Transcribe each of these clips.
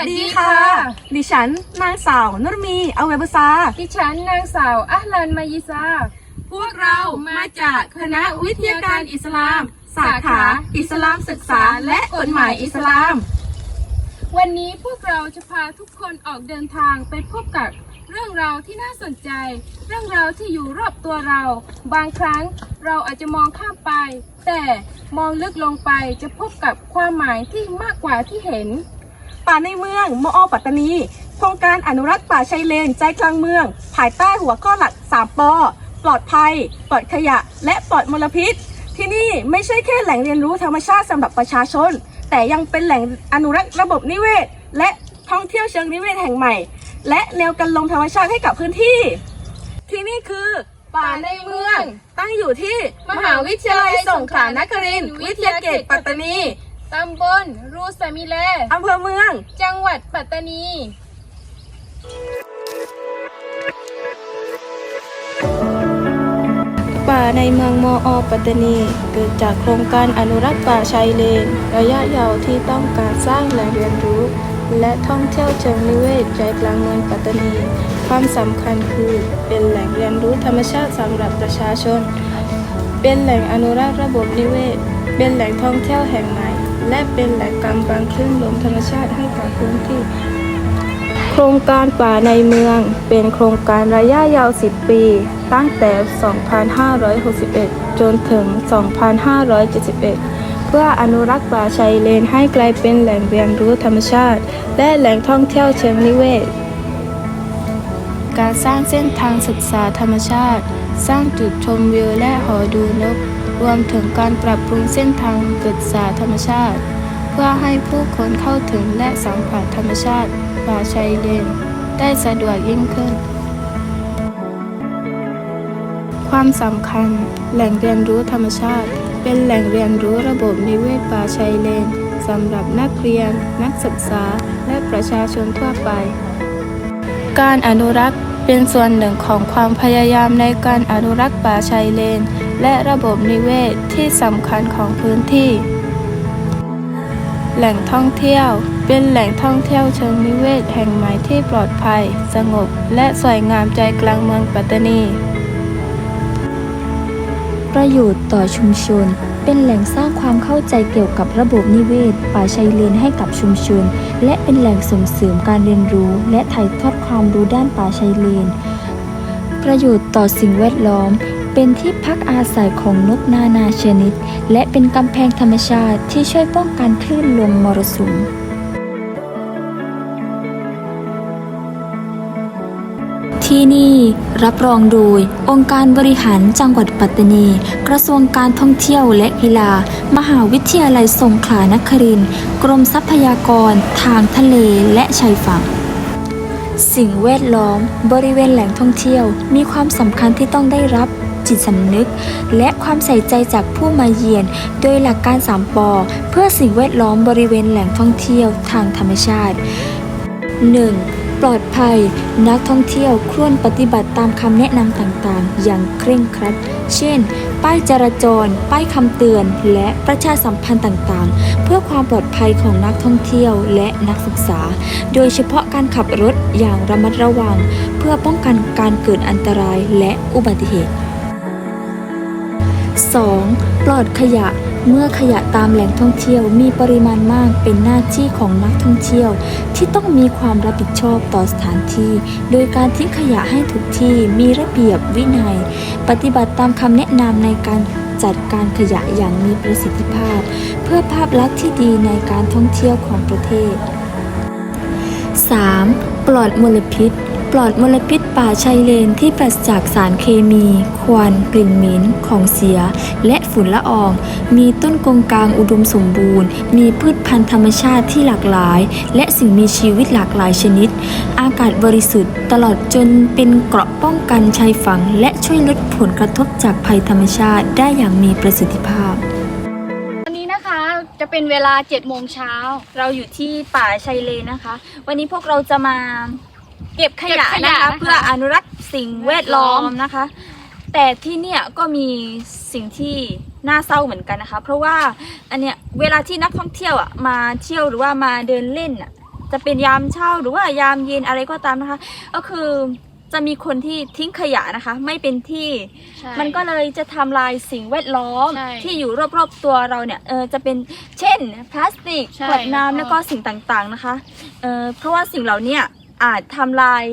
วัสดีค่ะ ดิฉันนางสาวนุรมีเอาเวบซาดิฉันนางสาวอัลลันมายิซา พวกเรามาจากคณะวิทยาการอิสลาม สาขาอิสลามศึกษาและกฎหมายอิสลาม วันนี้พวกเราจะพาทุกคนออกเดินทางไปพบกับเรื่องราวที่น่าสนใจ เรื่องราวที่อยู่รอบตัวเรา บางครั้งเราอาจจะมองข้ามไป แต่มองลึกลงไปจะพบกับความหมายที่มากกว่าที่เห็น ป่าในเมืองมอปัตตานี โครงการอนุรักษ์ป่าชายเลนใจกลางเมือง ภายใต้หัวข้อหลัก 3ปอปลอดภัย ปลอดขยะ และปลอดมลพิษ ที่นี่ไม่ใช่แค่แหล่งเรียนรู้ธรรมชาติสำหรับประชาชน แต่ยังเป็นแหล่งอนุรักษ์ระบบนิเวศ และท่องเที่ยวเชิงนิเวศแห่งใหม่ และแนวกันลมธรรมชาติให้กับพื้นที่ ที่นี่คือ ป่าในเมือง ตั้งอยู่ที่มหาวิทยาลัยสงขลานครินทร์วิทยาเขตปัตตานี ตำบลรูสามิเลอำเภอเมือง จังหวัดปัตตานี ป่าในเมืองมออปัตตานี เกิดจากโครงการอนุรักษ์ป่าชายเลน ระยะยาวที่ต้องการสร้างแหล่งเรียนรู้ และท่องเที่ยวเชิงนิเวศใจกลางเมืองปัตตานี ความสำคัญคือเป็นแหล่งเรียนรู้ธรรมชาติสำหรับประชาชน เป็นแหล่งอนุรักษ์ระบบนิเวศ เป็นแหล่งท่องเที่ยวแห่งใหม่ และเป็นแหล่งกำบังคลื่นลมธรรมชาติให้กับพื้นที่ โครงการป่าในเมือง เป็นโครงการระยะยาว 10 ปี ตั้งแต่ 2561 จนถึง 2571 เพื่ออนุรักษ์ป่าชายเลนให้กลายเป็นแหล่งเรียนรู้ธรรมชาติ และแหล่งท่องเที่ยวเชิงนิเวศการสร้างเส้นทางศึกษาธรรมชาติ สร้างจุดชมวิวและหอดูนก รวมถึงการปรับปรุงเส้นทางศึกษาธรรมชาติ เพื่อให้ผู้คนเข้าถึงและสัมผัสธรรมชาติป่าชายเลน ได้สะดวกยิ่งขึ้น ความสำคัญ แหล่งเรียนรู้ธรรมชาติ เป็นแหล่งเรียนรู้ระบบนิเวศป่าชายเลนสำหรับนักเรียน นักศึกษา และประชาชนทั่วไป การอนุรักษ์เป็นส่วนหนึ่งของความพยายามในการอนุรักษ์ป่าชายเลน และระบบนิเวศที่สำคัญของพื้นที่ แหล่งท่องเที่ยว เป็นแหล่งท่องเที่ยวเชิงนิเวศแห่งใหม่ที่ปลอดภัย สงบ และสวยงามใจกลางเมืองปัตตานี ประโยชน์ต่อชุมชนเป็นแหล่งสร้างความเข้าใจเกี่ยวกับระบบนิเวศ ป่าชายเลนให้กับชุมชน และเป็นแหล่งส่งเสริมการเรียนรู้ และถ่ายทอดความรู้ด้านป่าชายเลน ประโยชน์ต่อสิ่งแวดล้อม เป็นที่พักอาศัยของนกนานาชนิด และเป็นกำแพงธรรมชาติที่ช่วยป้องกันคลื่นลมมรสุมที่นี่รับรองโดย องค์การบริหารจังหวัดปัตตานี กระทรวงการท่องเที่ยวและกีฬา มหาวิทยาลัยสงขลานครินทร์กรมทรัพยากร ทางทะเลและชายฝั่ง สิ่งแวดล้อม บริเวณแหล่งท่องเที่ยว มีความสำคัญที่ต้องได้รับ จิตสำนึก และความใส่ใจจากผู้มาเยือนโดยหลักการ3ปอเพื่อสิ่งแวดล้อมบริเวณแหล่งท่องเที่ยวทางธรรมชาติ 1. ปลอดภัย นักท่องเที่ยวควรปฏิบัติตามคำแนะนำต่างๆ อย่างเคร่งครัด เช่น ป้ายจราจร ป้ายคำเตือน และประชาสัมพันธ์ต่างๆ เพื่อความปลอดภัยของนักท่องเที่ยวและนักศึกษา โดยเฉพาะการขับรถอย่างระมัดระวัง เพื่อป้องกันการเกิดอันตรายและอุบัติเหตุ 2. ปลอดขยะเมื่อขยะตามแหล่งท่องเที่ยวมีปริมาณมากเป็นหน้าที่ของนักท่องเที่ยว ที่ต้องมีความรับผิดชอบต่อสถานที่ โดยการทิ้งขยะให้ถูกที่มีระเบียบวินัย ปฏิบัติตามคำแนะนำในการจัดการขยะอย่างมีประสิทธิภาพ เพื่อภาพลักษณ์ที่ดีในการท่องเที่ยวของประเทศ 3. ปลอดมลพิษ ปลอดมลพิษป่าชายเลนที่ปราศจากสารเคมี ควันกลิ่นเหม็นของเสีย และฝุ่นละออง มีต้นกงกลางอุดมสมบูรณ์ มีพืชพันธุ์ธรรมชาติที่หลากหลาย และสิ่งมีชีวิตหลากหลายชนิด อากาศบริสุทธิ์ ตลอดจนเป็นเกราะป้องกันชายฝั่งและช่วยลดผลกระทบจากภัยธรรมชาติได้อย่างมีประสิทธิภาพวันนี้นะคะจะเป็นเวลา7โมงเช้า เราอยู่ที่ป่าชายเลนนะคะ วันนี้พวกเราจะมา เก็บขยะเก็บขนะยะคะนะคะ เพื่ออนุรักษ์สิ่งแวดล้อมนะคะ แต่ที่เนี่ยก็มีสิ่งที่น่าเศร้าเหมือนกันนะคะ เพราะว่าอันเนี้ยเวลาที่นักท่องเที่ยวอะมาเที่ยวหรือว่ามาเดินเล่นอะจะเป็นยามเช้าหรือว่ายามเย็นอะไรก็ตามนะคะ ก็คือจะมีคนที่ทิ้งขยะนะคะ ไม่เป็นที่ ใช่ มันก็เลยจะทำลายสิ่งแวดล้อมใช่ที่อยู่รอบๆตัวเราเนี่ยเออจะเป็นเช่นพลาสติกใช่ขวดน้ำแล้แล้ววก็ก็สิ่งต่างๆนะคะเออเพราะว่าสิ่งเหล่าเนี้ อาจทำลาย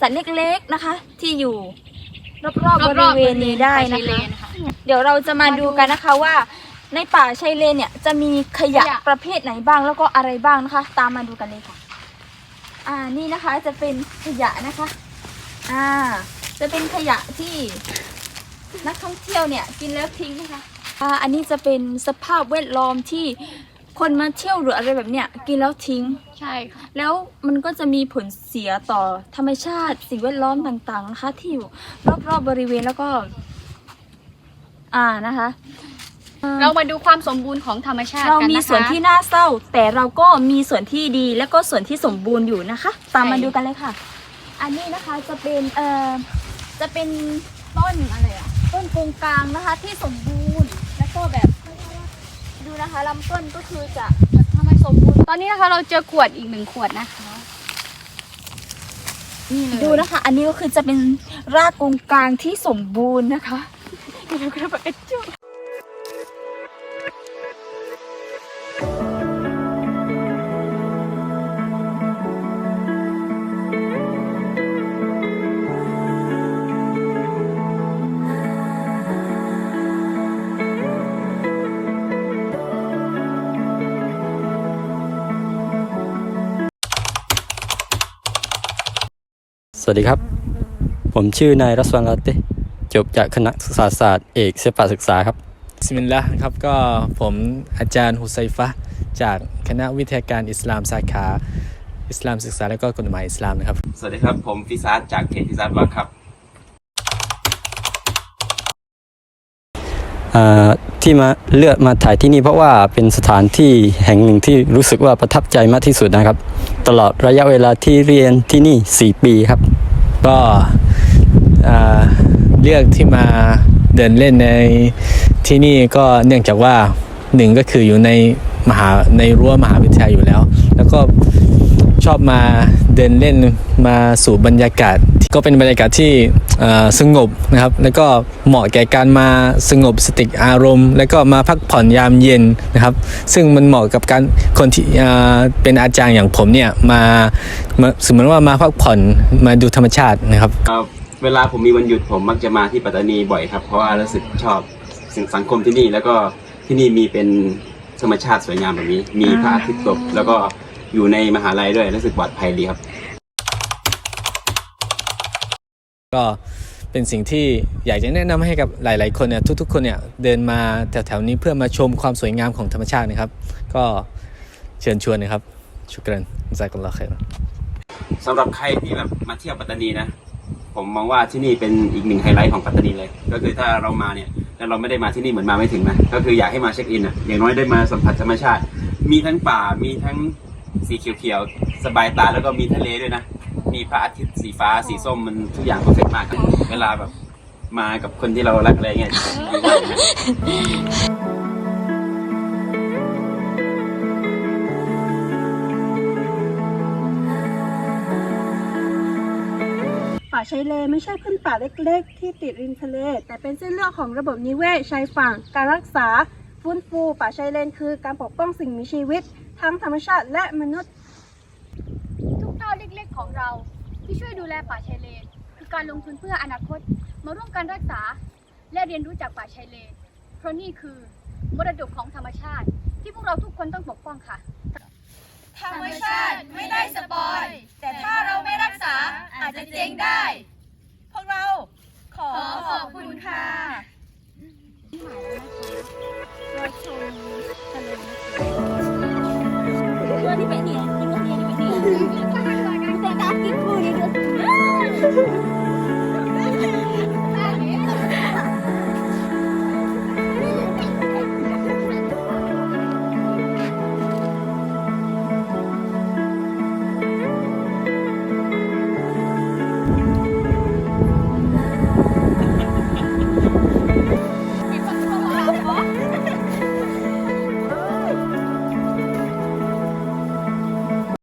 สัตว์เล็กๆนะคะ ที่อยู่รอบๆบริเวณนี้ได้นะป่าชายเลคะนค่ะเดี๋ยวเราจะมาดูกันนะคะว่า ในป่าชายเลนเนี่ยจะมีขยะขยะ ประเภทไหนบ้างแล้วก็อะไรบ้างนะคะ ตามมาดูกันเลยค่ะ อ่านี่นะคะจะเป็นขยะนะคะ อ่า จะเป็นขยะที่นักท่องเที่ยวเนี่ยกินแล้วทิ้งนะคะ อ่าอันนี้จะเป็นสภาพแวดล้อมที่ คนมาเที่ยวหรืออะไรแบบเนี้ยกินแล้วทิ้ง ใช่ค่ะ แล้วมันก็จะมีผลเสียต่อธรรมชาติสิ่งแวดล้อมต่างๆนะคะที่อยู่รอบๆบริเวณแล้วก็ อ่านะคะอ่าเรามาดูความสมบูรณ์ของธรรมชาติเรากันมีนะคะส่วนที่น่าเศร้า แต่เราก็มีส่วนที่ดีและก็ส่วนที่สมบูรณ์อยู่นะคะ ตามมาดูกันเลยค่ะ อันนี้นะคะจะเป็นเอ่อจะเป็นต้นอะไรอะต้นกงกลางนะคะ ที่สมบูรณ์แล้วก็แบบดู นะคะลำต้นก็คือจะแบบทำไมสมบูรณ์ตอนนี้นะคะเราเจอขวดอีกหนึ่งขวดนะคะนี่เลยดูนะคะ อันนี้ก็คือจะเป็นรากกงกลางที่สมบูรณ์นะคะดูกระบะกระจุ สวัสดีครับ ผมชื่อนายรัสวันลาเตจบจากคณะศึกษาศาสตร์เอกศิลปศึกษาครับบิสมิลลาห์ครับก็ผมอาจารย์ฮุไซฟะห์จากคณะวิทยาการอิสลามสาขา อิสลามศึกษาและก็กฎหมายอิสลามนะครับ สวัสดีครับ ผมฟิซาร์จากเพจฟิซาร์วักครับอ่าที่มาเลือกมาถ่ายที่นี่เพราะว่าเป็นสถานที่แห่งหนึ่งที่รู้สึกว่าประทับใจมากที่สุดนะครับ ตลอดระยะเวลาที่เรียนที่นี่ 4 ปีครับ ก็เลือกที่มาเดินเล่นในที่นี่ก็เนื่องจากว่าหนึ่งก็คืออยู่ในมหาในรั้วมหาวิทยาลัยอยู่แล้ว แล้วก็ชอบมาเดินเล่นมาสู่บรรยากาศ ก็เป็นบรรยากาศที่สงบนะครับ แล้วก็เหมาะแก่การมาสงบสติอารมณ์ แล้วก็มาพักผ่อนยามเย็นนะครับ ซึ่งมันเหมาะกับการคนที่เป็นอาจารย์อย่างผมเนี่ยมาสมมติว่ามาพักผ่อนมาดูธรรมชาตินะครับเอ่อเวลาผมมีวันหยุดผมมักจะมาที่ปัตตานีบ่อยครับ เพราะว่ารู้สึกชอบสิ่งสังคมที่นี่ แล้วก็ที่นี่มีเป็นธรรมชาติสวยงามแบบนี้ มีพระอาทิตย์ตกแล้วก็อยู่ในมหาลัยด้วยรู้สึกปลอดภัยดีครับ ก็เป็นสิ่งที่อยากจะแนะนำให้กับหลาย ๆ คนเนี่ยทุก ๆ คนเนี่ยเดินมาแถว ๆ นี้เพื่อมาชมความสวยงามของธรรมชาตินะครับ ก็เชิญชวนนะครับ ชุกรันจากอัลลอฮ์เขรสำหรับใครที่แบบมาเที่ยวปัตตานีนะ ผมมองว่าที่นี่เป็นอีกหนึ่งไฮไลท์ของปัตตานีเลย ก็คือถ้าเรามาเนี่ยแล้วเราไม่ได้มาที่นี่เหมือนมาไม่ถึงนะก็คืออยากให้มาเช็คอินอะอย่างน้อยได้มาสัมผัสธรรมชาติ มีทั้งป่ามีทั้งสีเขียวๆสบายตาแล้วก็มีทะเลด้วยนะ มีพระอาทิตย์สีฟ้าสีส้มมันทุกอย่างเพอร์เฟกต์มากครับเวลาแบบมากับคนที่เรารักอะไรเงี้ยดีมากนะป่าชายเลนไม่ใช่พื้นป่าเล็กๆ ที่ติดริมทะเล แต่เป็นเส้นเลือดของระบบนิเวศชายฝั่ง การรักษาฟื้นฟูป่าชายเลนคือการปกป้องสิ่งมีชีวิต ทั้งธรรมชาติและมนุษย์ ทุกก้าวเล็กๆ ของเราที่ช่วยดูแลป่าชายเลน คือการลงทุนเพื่ออนาคตมาร่วมกันรักษา และเรียนรู้จากป่าชายเลน เพราะนี่คือมรดกของธรรมชาติ ที่พวกเราทุกคนต้องปกป้องค่ะ ธรรมชาติไม่ได้สปอย แต่ถ้าเราไม่รักษาอาจจะเจ๊งได้